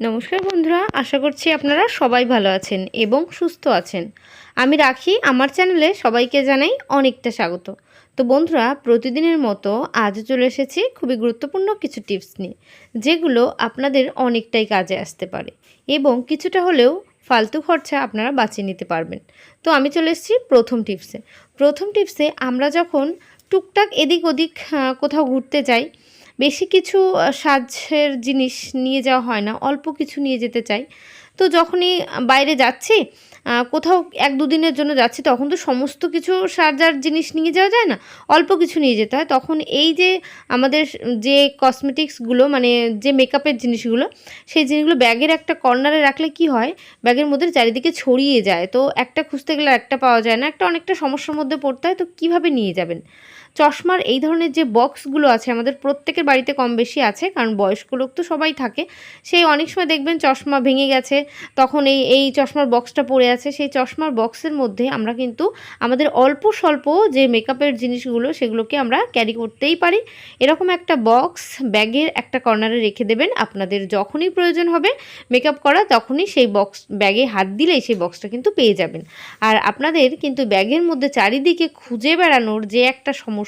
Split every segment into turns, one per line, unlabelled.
নমস্কার বন্ধুরা, আশা করছি আপনারা সবাই ভালো আছেন এবং সুস্থ আছেন। আমি রাখি, আমার চ্যানেলে সবাইকে জানাই অনেকটা স্বাগত। তো বন্ধুরা, প্রতিদিনের মতো আজ চলে এসেছি খুবই গুরুত্বপূর্ণ কিছু টিপস নিয়ে, যেগুলো আপনাদের অনেকটাই কাজে আসতে পারে এবং কিছুটা হলেও ফালতু খরচা আপনারা বাঁচিয়ে নিতে পারবেন। তো আমি চলে এসেছি প্রথম টিপসে। প্রথম টিপসে আমরা যখন টুকটাক এদিক ওদিক কোথাও ঘুরতে যাই বেশি কিছু সাজের জিনিস নিয়ে যাওয়া হয় না, অল্প কিছু নিয়ে যেতে চাই। তো যখনই বাইরে যাচ্ছি কোথাও এক দুদিনের জন্য যাচ্ছি, তখন তো সমস্ত কিছু সাজার জিনিস নিয়ে যাওয়া যায় না, অল্প কিছু নিয়ে যেতে হয়। তখন এই যে আমাদের যে কসমেটিক্সগুলো মানে যে মেকআপের জিনিসগুলো, সেই জিনিসগুলো ব্যাগের একটা কর্নারে রাখলে কি হয়? ব্যাগের মধ্যে চারিদিকে ছড়িয়ে যায়। তো একটা খুঁজতে গেলে একটা পাওয়া যায় না। একটা অনেকটা সমস্যার মধ্যে পড়তে হয়। তো কীভাবে নিয়ে যাবেন? চশমার এই ধরনের যে বক্সগুলো আছে, আমাদের প্রত্যেকের বাড়িতে কম বেশি আছে, কারণ বয়স্ক লোক তো সবাই থাকে, সেই অনেক সময় দেখবেন চশমা ভেঙে গেছে, তখন এই এই চশমার বক্সটা পড়ে আছে, সেই চশমার বক্সের মধ্যে আমরা কিন্তু আমাদের অল্প স্বল্প যে মেকআপের জিনিসগুলো, সেগুলোকে আমরা ক্যারি করতেই পারি। এরকম একটা বক্স ব্যাগের একটা কর্নারে রেখে দেবেন, আপনাদের যখনই প্রয়োজন হবে মেকআপ করা, তখনই সেই বক্স, ব্যাগে হাত দিলেই সেই বক্সটা কিন্তু পেয়ে যাবেন। আর আপনাদের কিন্তু ব্যাগের মধ্যে চারিদিকে খুঁজে বেড়ানোর যে একটা সমস্যা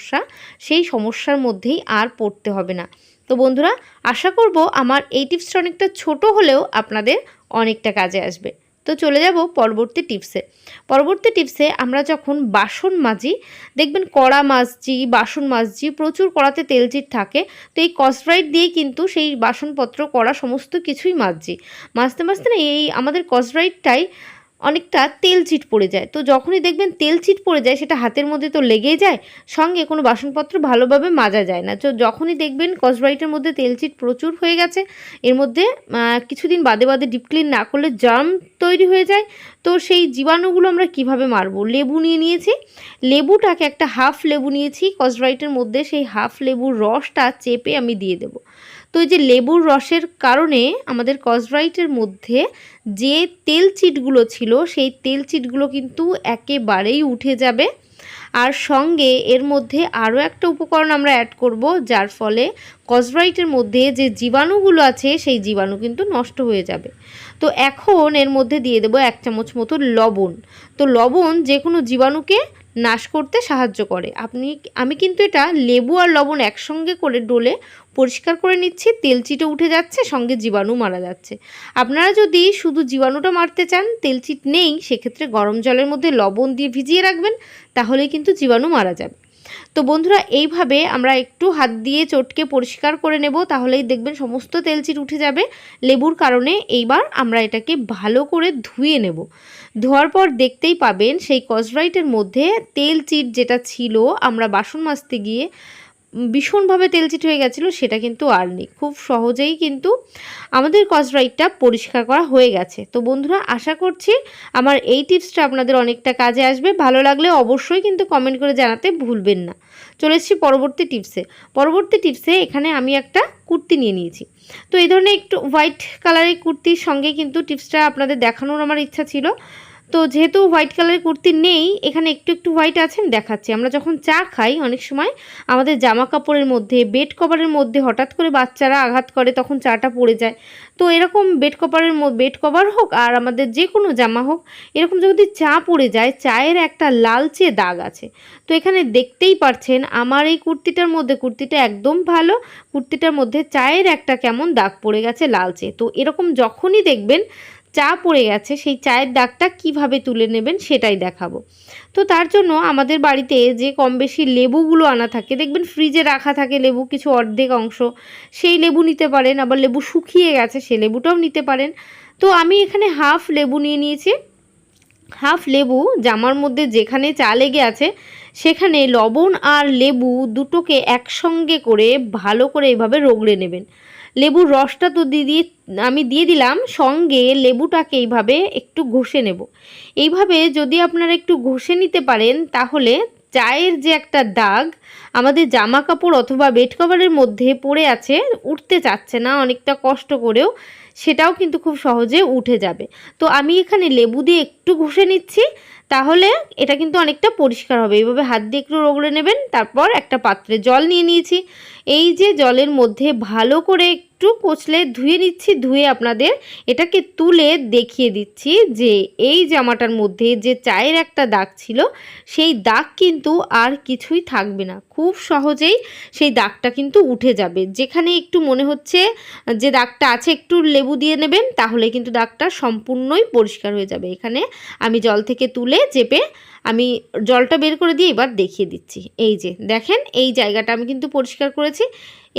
সেই সমস্যার মধ্যেই আর পড়তে হবে না। তো বন্ধুরা, আশা করব আমার এই টিপসটা অনেকটা ছোট হলেও আপনাদের অনেকটা কাজে আসবে। তো চলে যাব পরবর্তী টিপসে। পরবর্তী টিপসে আমরা যখন বাসন মাজি, দেখবেন কড়া মাজছি বাসন মাজছি প্রচুর কড়াতে তেলচিট থাকে, তো এই কসব্রাইট দিয়েই কিন্তু সেই বাসনপত্র, কড়া সমস্ত কিছুই মাজছি মাজতে মাজতে না এই আমাদের কসব্রাইটটাই অনেকটা তেল ছিট পড়ে যায়। তো যখনই দেখবেন তেল ছিট পড়ে যায়, সেটা হাতের মধ্যে তো লেগেই যায়, সঙ্গে কোনো বাসনপত্র ভালোভাবে মাজা যায় না। তো যখনই দেখবেন কসব্রাইটের মধ্যে তেল ছিট প্রচুর হয়ে গেছে, এর মধ্যে কিছুদিন বাদে বাদে ডিপ ক্লিন না করলে জার্ম তৈরি হয়ে যায়। তো সেই জীবাণুগুলো আমরা কীভাবে মারবো? লেবু নিয়ে নিয়েছি। লেবুটাকে একটা হাফ লেবু নিয়েছি কসব্রাইটের মধ্যে সেই হাফ লেবুর রসটা চেপে আমি দিয়ে দেবো। তো এই যে লেবুর রসের কারণে আমাদের কসব্রাইটের মধ্যে যে তেল চিটগুলো ছিল, সেই তেল চিটগুলো কিন্তু একেবারেই উঠে যাবে। আর সঙ্গে এর মধ্যে আরও একটা উপকরণ আমরা অ্যাড করব, যার ফলে কসব্রাইটের মধ্যে যে জীবাণুগুলো আছে, সেই জীবাণু কিন্তু নষ্ট হয়ে যাবে। তো এখন এর মধ্যে দিয়ে দেবো এক চামচ মতো লবণ। তো লবণ যে কোনো জীবাণুকে নাশ করতে সাহায্য করে। আপনি, আমি কিন্তু এটা লেবু আর লবণ একসঙ্গে করে ডোলে পরিষ্কার করে নিচ্ছি, তেল তেলচিটে উঠে যাচ্ছে, সঙ্গে জীবাণু মারা যাচ্ছে। আপনারা যদি শুধু জীবাণুটা মারতে চান, তেল চিট নেই, সেক্ষেত্রে গরম জলের মধ্যে লবণ দিয়ে ভিজিয়ে রাখবেন তাহলে কিন্তু জীবাণু মারা যাবে। তো বন্ধুরা, এইভাবে আমরা একটু হাত দিয়ে চটকে পরিষ্কার করে নেব, তাহলেই দেখবেন সমস্ত তেলচিট উঠে যাবে। লেবুর কারণে এইবার আমরা এটাকে ভালো করে ধুয়ে নেব। ধোয়ার পর দেখতেই পাবেন সেই কসরাইটের মধ্যে তেল চিট যেটা ছিল, আমরা বাসন মাজতে গিয়ে ভীষণভাবে তেলচিট হয়ে গেছিল, সেটা কিন্তু আর নেই। খুব সহজেই কিন্তু আমাদের কসব্রাইটটা পরিষ্কার করা হয়ে গেছে। তো বন্ধুরা, আশা করছি আমার এই টিপসটা আপনাদের অনেকটা কাজে আসবে। ভালো লাগলে অবশ্যই কিন্তু কমেন্ট করে জানাতে ভুলবেন না। চলে এসেছি পরবর্তী টিপসে পরবর্তী টিপসে এখানে আমি একটা কুর্তি নিয়ে নিয়েছি। তো এই ধরনের একটু হোয়াইট কালারের কুর্তির সঙ্গে কিন্তু টিপসটা আপনাদের দেখানোর আমার ইচ্ছা ছিল। তো যেহেতু হোয়াইট কালারের কুর্তি নেই, এখানে একটু একটু হোয়াইট আছে আমি দেখাচ্ছি। আমরা যখন চা খাই, অনেক সময় আমাদের জামা কাপড়ের মধ্যে বেড কভারের মধ্যে হঠাৎ করে বাচ্চারা আঘাত করে, তখন চাটা পড়ে যায়। তো এরকম বেড কভারের বেড কভার হোক আর আমাদের যে কোনো জামা হোক, এরকম যদি চা পড়ে যায়, চায়ের একটা লালচে দাগ আছে। তো এখানে দেখতেই পারছেন, আমার এই কুর্তিটার মধ্যে, কুর্তিটা একদম ভালো, কুর্তিটার মধ্যে চায়ের একটা কেমন দাগ পড়ে গেছে লালচে। তো এরকম যখনই দেখবেন চা পড়ে গেছে, সেই চায়ের দাগটা কীভাবে তুলে নেবেন সেটাই দেখাবো। তো তার জন্য আমাদের বাড়িতে যে কম বেশি লেবুগুলো আনা থাকে, দেখবেন ফ্রিজে রাখা থাকে লেবু, কিছু অর্ধেক অংশ, সেই লেবু নিতে পারেন, আবার লেবু শুকিয়ে গেছে সেই লেবুটাও নিতে পারেন। তো আমি এখানে হাফ লেবু নিয়ে নিয়েছি। হাফ লেবু জামার মধ্যে যেখানে চা লেগে আছে, সেখানে লবণ আর লেবু দুটোকে একসঙ্গে করে ভালো করে এভাবে রগড়ে নেবেন। লেবুর রসটা তো দিয়ে আমি দিয়ে দিলাম, সঙ্গে লেবুটাকে এইভাবে একটু ঘষে নেব। এইভাবে যদি আপনারা একটু ঘষে নিতে পারেন, তাহলে চায়ের যে একটা দাগ, আমাদের জামা কাপড় অথবা বেড কভারের মধ্যে পড়ে আছে, উঠতে চাচ্ছে না, অনেকটা কষ্ট করেও, সেটাও কিন্তু খুব সহজে উঠে যাবে। তো আমি এখানে লেবু দিয়ে একটু ঘষে নিচ্ছি তাহলে এটা কিন্তু অনেকটা পরিষ্কার হবে। এইভাবে হাত দিয়ে একটু রগড়ে নেবেন, তারপর একটা পাত্রে জল নিয়ে নিয়েছি। এই যে জলের মধ্যে ভালো করে একটু কচলে ধুয়ে নিচ্ছি, ধুয়ে আপনাদের এটাকে তুলে দেখিয়ে দিচ্ছি যে এই জামাটার মধ্যে যে চায়ের একটা দাগ ছিল, সেই দাগ কিন্তু আর কিছুই থাকবে না। খুব সহজেই সেই দাগটা কিন্তু উঠে যাবে। যেখানে একটু মনে হচ্ছে যে দাগটা আছে, একটু লেবু দিয়ে নেবেন, তাহলে কিন্তু দাগটা সম্পূর্ণই পরিষ্কার হয়ে যাবে। এখানে আমি জল থেকে তুলে চেপে আমি জলটা বের করে দিয়ে এবার দেখিয়ে দিচ্ছি। এই যে, দেখেন এই জায়গাটা আমি কিন্তু পরিষ্কার করেছি।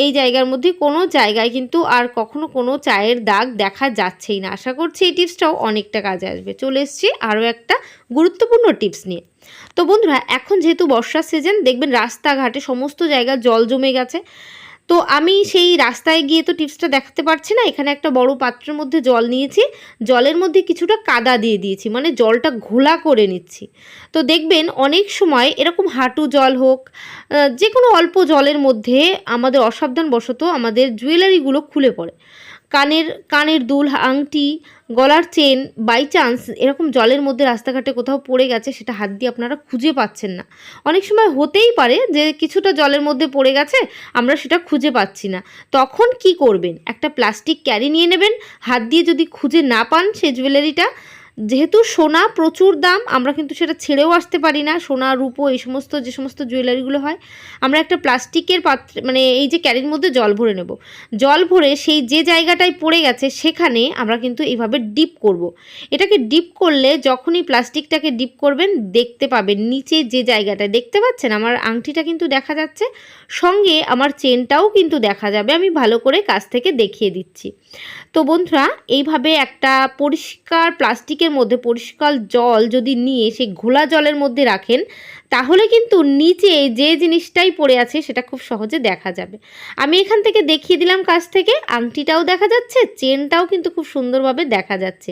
এই জায়গার মধ্যে কোনো জায়গায় কিন্তু আর কখনো কোনো চায়ের দাগ দেখা যাচ্ছেই না। আশা করছি এই টিপসটাও অনেকটা কাজে আসবে। চলে এসেছি আরও একটা গুরুত্বপূর্ণ টিপস নিয়ে। তো বন্ধুরা, এখন যেহেতু বর্ষার সিজন দেখবেন রাস্তাঘাটে সমস্ত জায়গায় জল জমে গেছে। তো আমি সেই রাস্তায় গিয়ে তো টিপসটা দেখাতে পারছি না। এখানে একটা বড় পাত্রের মধ্যে জল নিয়েছি। জলের মধ্যে কিছুটা কাদা দিয়ে দিয়েছি মানে জলটা ঘোলা করে নিচ্ছি। তো দেখবেন অনেক সময় এরকম হাঁটু জল হোক যে কোনো অল্প জলের মধ্যে আমাদের অসাবধান অসাবধানবশত আমাদের জুয়েলারিগুলো খুলে পড়ে। কানের কানের দুল, আংটি, গলার চেন বাই চান্স এরকম জলের মধ্যে রাস্তাঘাটে কোথাও পড়ে গেছে, সেটা হাত দিয়ে আপনারা খুঁজে পাচ্ছেন না। অনেক সময় হতেই পারে যে কিছুটা জলের মধ্যে পড়ে গেছে, আমরা সেটা খুঁজে পাচ্ছি না। তখন কি করবেন? একটা প্লাস্টিক ক্যারি নিয়ে নেবেন, হাত দিয়ে যদি খুঁজে না পান সে জুয়েলারিটা যেহেতু সোনা প্রচুর দাম, আমরা কিন্তু সেটা ছেড়েও আসতে পারি না। সোনা, রূপো, এই সমস্ত, যে সমস্ত জুয়েলারিগুলো হয়, আমরা একটা প্লাস্টিকের পাত্র মানে এই যে ক্যারির মধ্যে জল ভরে নেব। জল ভরে সেই যে জায়গাটায় পড়ে গেছে, সেখানে আমরা কিন্তু এইভাবে ডিপ করব। এটাকে ডিপ করলে যখনই প্লাস্টিকটাকে ডিপ করবেন, দেখতে পাবেন নিচে যে জায়গাটায় দেখতে পাচ্ছেন? আমার আংটিটা কিন্তু দেখা যাচ্ছে। সঙ্গে আমার চেনটাও কিন্তু দেখা যাবে। আমি ভালো করে কাছ থেকে দেখিয়ে দিচ্ছি। তো বন্ধুরা, এইভাবে একটা পরিষ্কার প্লাস্টিকের মধ্যে পরিষ্কার জল যদি নিয়ে সেই ঘোলা জলের মধ্যে রাখেন, তাহলে কিন্তু নিচে যে জিনিসটাই পড়ে আছে সেটা খুব সহজে দেখা যাবে। আমি এখান থেকে দেখিয়ে দিলাম কাছ থেকে, আংটিটাও দেখা যাচ্ছে, চেনটাও কিন্তু খুব সুন্দরভাবে দেখা যাচ্ছে।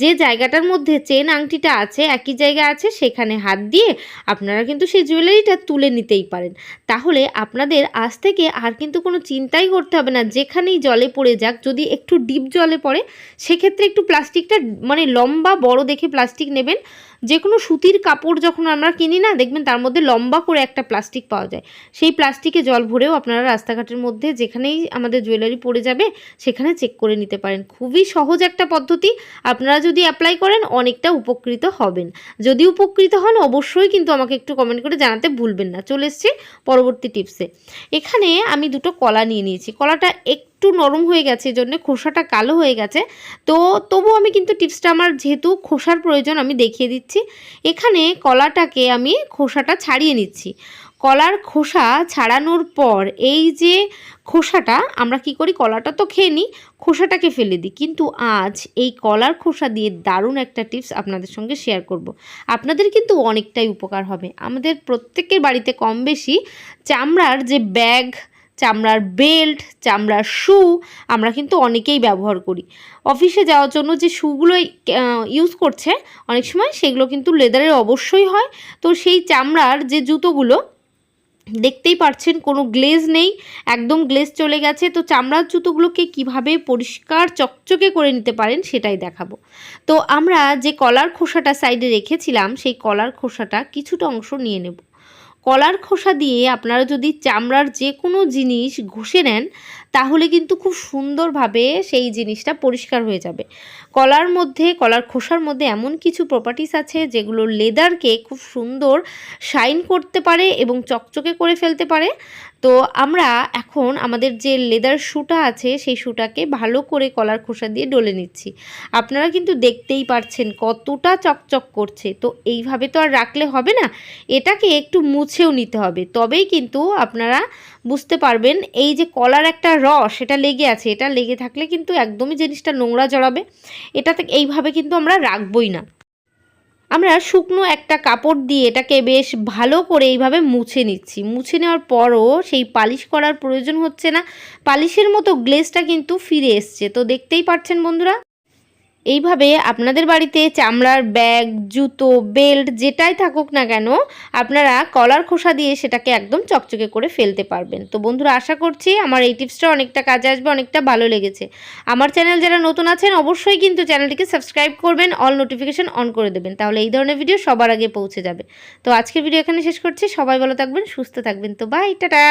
যে জায়গাটার মধ্যে চেন আংটিটা আছে, একই জায়গা আছে, সেখানে হাত দিয়ে আপনারা কিন্তু সেই জুয়েলারিটা তুলে নিতেই পারেন। তাহলে আপনাদের আজ থেকে আর কিন্তু কোনো চিন্তাই করতে হবে না, যেখানেই জলে পড়ে যাক, যদি একটু ডিপ জলে পড়ে, সেক্ষেত্রে একটু প্লাস্টিকটা মানে লম্বা বড় দেখে প্লাস্টিক নেবেন। যে কোনো সুতির কাপড় যখন আমরা কিনি না, দেখবেন তার মধ্যে লম্বা করে একটা প্লাস্টিক পাওয়া যায়। সেই প্লাস্টিকে জল ভরেও আপনারা রাস্তাঘাটের মধ্যে যেখানেই আমাদের জুয়েলারি পড়ে যাবে, সেখানে চেক করে নিতে পারেন। খুবই সহজ একটা পদ্ধতি। আপনারা যদি অ্যাপ্লাই করেন, অনেকটা উপকৃত হবেন। যদি উপকৃত হন, অবশ্যই কিন্তু আমাকে একটু কমেন্ট করে জানাতে ভুলবেন না। চলে এসছি পরবর্তী টিপসে এখানে আমি দুটো কলা নিয়ে নিয়েছি। কলাটা এক একটু নরম হয়ে গেছে এই জন্য খোসাটা কালো হয়ে গেছে। তো তবু আমি কিন্তু টিপসটা আমার যেহেতু খোসার প্রয়োজন, আমি দেখিয়ে দিচ্ছি। এখানে কলাটাকে আমি খোসাটা ছাড়িয়ে নিচ্ছি। কলার খোসা ছাড়ানোর পর এই যে খোসাটা, আমরা কি করি? কলাটা তো খেয়ে নিই, খোসাটাকে ফেলে দিই। কিন্তু আজ এই কলার খোসা দিয়ে দারুণ একটা টিপস আপনাদের সঙ্গে শেয়ার করব। আপনাদের কিন্তু অনেকটাই উপকার হবে। আমাদের প্রত্যেকের বাড়িতে কম বেশি চামড়ার যে ব্যাগ চামড়ার বেল্ট, চামড়ার শু আমরা কিন্তু অনেকেই ব্যবহার করি। অফিসে যাওয়ার জন্য যে শুগুলো ইউজ করছে, অনেক সময় সেগুলো কিন্তু লেদারের অবশ্যই হয়। তো সেই চামড়ার যে জুতোগুলো, দেখতেই পাচ্ছেন কোনো গ্লেজ নেই, একদম গ্লেজ চলে গেছে। তো চামড়ার জুতোগুলোকে কীভাবে পরিষ্কার, চকচকে করে নিতে পারেন সেটাই দেখাবো। তো আমরা যে কলার খোসাটা সাইডে রেখেছিলাম, সেই কলার খোসাটা কিছুটা অংশ নিয়ে নেব। কলার খোসা দিয়ে আপনারা যদি চামড়ার যে কোনো জিনিস ঘষে নেন তাহলে কিন্তু খুব সুন্দরভাবে সেই জিনিসটা পরিষ্কার হয়ে যাবে। কলার মধ্যে, কলার খোসার মধ্যে এমন কিছু প্রপার্টিস আছে যেগুলো লেদারকে খুব সুন্দর শাইন করতে পারে এবং চকচকে করে ফেলতে পারে। তো আমরা এখন আমাদের যে লেদার শুটা আছে সেই শুটাকে ভালো করে কলার খোসা দিয়ে ডলে নিচ্ছি। আপনারা কিন্তু দেখতেই পারছেন কতটা চকচক করছে। তো এইভাবে তো আর রাখলে হবে না। এটাকে একটু মুছেও নিতে হবে। তবেই কিন্তু আপনারা বুঝতে পারবেন, এই যে কলার একটা রস এটা লেগে আছে, এটা লেগে থাকলে কিন্তু একদমই জিনিসটা নোংরা জড়াবে এটাতে এইভাবে কিন্তু আমরা রাখবই না। আমরা শুকনো একটা কাপড় দিয়ে এটাকে বেশ ভালো করে এইভাবে মুছে নিচ্ছি, মুছে নেওয়ার পরও সেই পালিশ করার প্রয়োজন হচ্ছে না, পালিশের মতো গ্লেজটা কিন্তু ফিরে এসছে, তো দেখতেই পাচ্ছেন বন্ধুরা। এইভাবে আপনাদের বাড়িতে চামড়ার ব্যাগ, জুতো, বেল্ট যেটাই থাকুক না কেন, আপনারা কলার খোসা দিয়ে সেটাকে একদম চকচকে করে ফেলতে পারবেন। তো বন্ধুরা, আশা করছি আমার এই টিপসটা অনেকটা কাজে আসবে, অনেকটা ভালো লেগেছে। আমার চ্যানেল যারা নতুন আছেন, অবশ্যই কিন্তু চ্যানেলটিকে সাবস্ক্রাইব করবেন, অল নোটিফিকেশান অন করে দেবেন, তাহলে এই ধরনের ভিডিও সবার আগে পৌঁছে যাবে। তো আজকের ভিডিও এখানে শেষ করছি, সবাই ভালো থাকবেন, সুস্থ থাকবেন। তো বাই, টাটা!